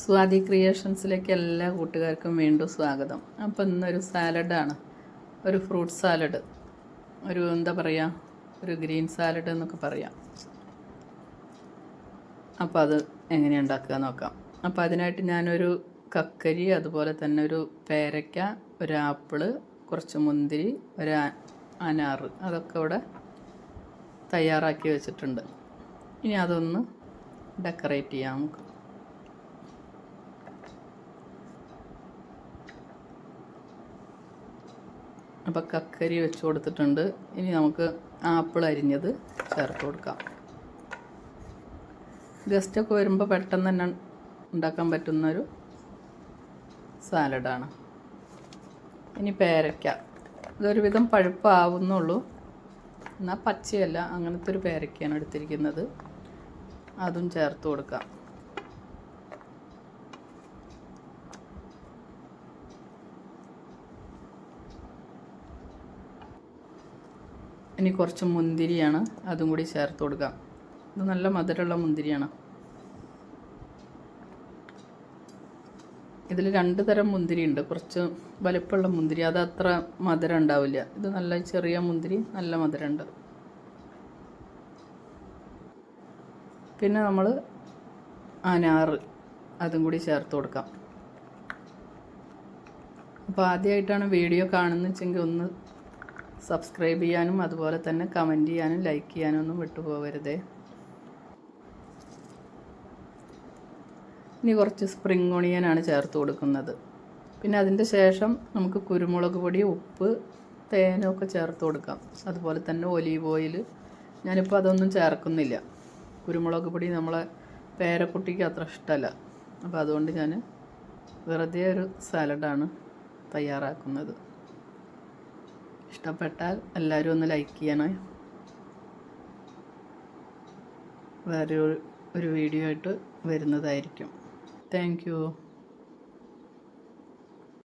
സ്വാതി ക്രിയേഷൻസിലേക്ക് എല്ലാ കൂട്ടുകാർക്കും വീണ്ടും സ്വാഗതം. അപ്പോൾ ഇന്നൊരു സാലഡാണ്. ഒരു ഫ്രൂട്ട് സാലഡ്. ഒരു എന്താ പറയുക ഒരു ഗ്രീൻ സാലഡ് എന്നൊക്കെ പറയാം. അപ്പോൾ അത് എങ്ങനെയാണ് ഉണ്ടാക്കുക നോക്കാം. അപ്പോൾ അതിനായിട്ട് ഞാനൊരു കക്കരി അതുപോലെ തന്നെ ഒരു പേരയ്ക്ക ഒരു ആപ്പിൾ കുറച്ച് മുന്തിരി ഒരു അനാറ് അതൊക്കെ ഇവിടെ തയ്യാറാക്കി വെച്ചിട്ടുണ്ട്. ഇനി അതൊന്ന് ഡെക്കറേറ്റ് ചെയ്യാം നമുക്ക്. അപ്പോൾ കക്കരി വെച്ച് കൊടുത്തിട്ടുണ്ട്. ഇനി നമുക്ക് ആപ്പിൾ അരിഞ്ഞത് ചേർത്ത് കൊടുക്കാം. ഗസ്റ്റൊക്കെ വരുമ്പോൾ പെട്ടെന്ന് തന്നെ ഉണ്ടാക്കാൻ പറ്റുന്നൊരു സാലഡാണ്. ഇനി പേരയ്ക്ക ഇതൊരുവിധം പഴുപ്പാവുന്നുള്ളൂ. എന്നാൽ പച്ചയല്ല അങ്ങനത്തെ ഒരു പേരയ്ക്കയാണ് എടുത്തിരിക്കുന്നത്. അതും ചേർത്ത് കൊടുക്കാം. ഇനി കുറച്ച് മുന്തിരിയാണ് അതും കൂടി ചേർത്ത് കൊടുക്കാം. ഇത് നല്ല മധുരമുള്ള മുന്തിരിയാണ്. ഇതിൽ രണ്ട് തരം മുന്തിരി ഉണ്ട് കുറച്ച് വലിപ്പമുള്ള മുന്തിരി. അത് അത്ര മധുരം ഉണ്ടാവില്ല. ഇത് നല്ല ചെറിയ മുന്തിരി നല്ല മധുരമുണ്ട്. പിന്നെ നമ്മൾ അനാറ് അതും കൂടി ചേർത്ത് കൊടുക്കാം. അപ്പോൾ ആദ്യമായിട്ടാണ് വീഡിയോ കാണുന്നെച്ചെങ്കിൽ ഒന്ന് സബ്സ്ക്രൈബ് ചെയ്യാനും അതുപോലെ തന്നെ കമന്റ് ചെയ്യാനും ലൈക്ക് ചെയ്യാനും ഒന്നും വിട്ടുപോകരുതേ. ഇനി കുറച്ച് സ്പ്രിംഗ് ഒണിയനാണ് ചേർത്ത് കൊടുക്കുന്നത്. പിന്നെ അതിന്റെ ശേഷം നമുക്ക് കുരുമുളക് പൊടി ഉപ്പ് തേനൊക്കെ ചേർത്ത് കൊടുക്കാം. അതുപോലെ തന്നെ ഒലീവ് ഓയിൽ ഞാനിപ്പോൾ അതൊന്നും ചേർക്കുന്നില്ല. കുരുമുളക് പൊടി നമ്മളെ പേരക്കുട്ടിക്ക് അത്ര ഇഷ്ടമല്ല അപ്പോൾ അതുകൊണ്ട് ഞാൻ വെറുതെ ഒരു സാലഡാണ് തയ്യാറാക്കുന്നത്. ഇഷ്ടപ്പെട്ടാൽ എല്ലാവരും ഒന്ന് ലൈക്ക് ചെയ്യണേ. വേറെ ഒരു- വീഡിയോ ആയിട്ട് വരുന്നതായിരിക്കും. താങ്ക്